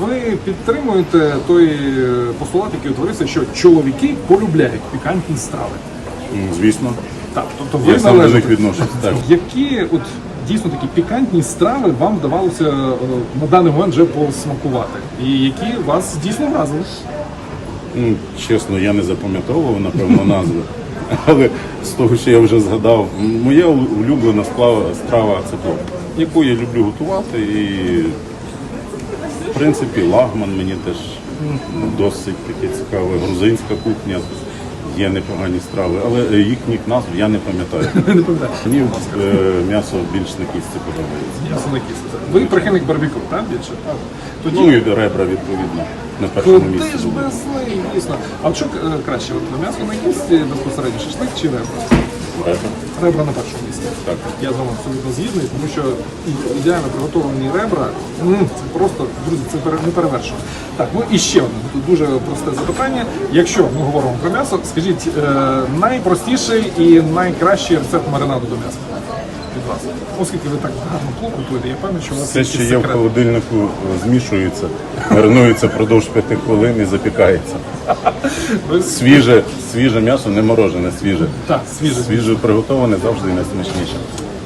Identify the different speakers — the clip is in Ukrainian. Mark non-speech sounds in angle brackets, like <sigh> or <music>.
Speaker 1: ви підтримуєте той е, постулат, який утворився, що чоловіки полюбляють пікантні страви.
Speaker 2: Звісно,
Speaker 1: Так, тобто ви
Speaker 2: я сам до них
Speaker 1: належите.
Speaker 2: відношусь. Так.
Speaker 1: Які от дійсно такі пікантні страви вам вдавалося е, на даний момент вже посмакувати, і які вас дійсно вразили?
Speaker 2: Ну, чесно, я не запам'ятовував, напевно, назви. Але з того, що я вже згадав, моя улюблена склава- страва це плов, яку я люблю готувати. І, в принципі, лагман мені теж досить таке цікаве. Грузинська кухня, є непогані страви, але е, їхніх назв я не пам'ятаю. <laughs>
Speaker 1: Не пам'ятаю.
Speaker 2: Мені е, м'ясо більш на кістці подобається.
Speaker 1: М'ясо на кістці. Ви прихильник барбекю, так? Більше? Так. Тоді
Speaker 2: Ну і ребра, відповідно, на першому
Speaker 1: Куди
Speaker 2: місці.
Speaker 1: ж
Speaker 2: будуть.
Speaker 1: без неї, дійсно. А от що е, краще, от м'ясо на кісті безпосередньо шашлик чи ребра?
Speaker 2: Ребра.
Speaker 1: Ребра на першому.
Speaker 2: Так.
Speaker 1: Я з вами абсолютно згідний, тому що ідеально приготовлені ребра, це просто, друзі, це не перевершено. Так, ну і ще одне тут дуже просте запитання. Якщо ми говоримо про м'ясо, скажіть е, найпростіший і найкращий рецепт маринаду до м'яса від вас. Оскільки ви так гарно готуєте, я певний, що у вас
Speaker 2: Все, що є в холодильнику, е, змішується, маринується впродовж п'яти хвилин і запікається.
Speaker 1: Ви-
Speaker 2: Свіже, свіже м'ясо, не морожене, свіже.
Speaker 1: Так, свіже.
Speaker 2: Свіже приготоване завжди найсмачніше.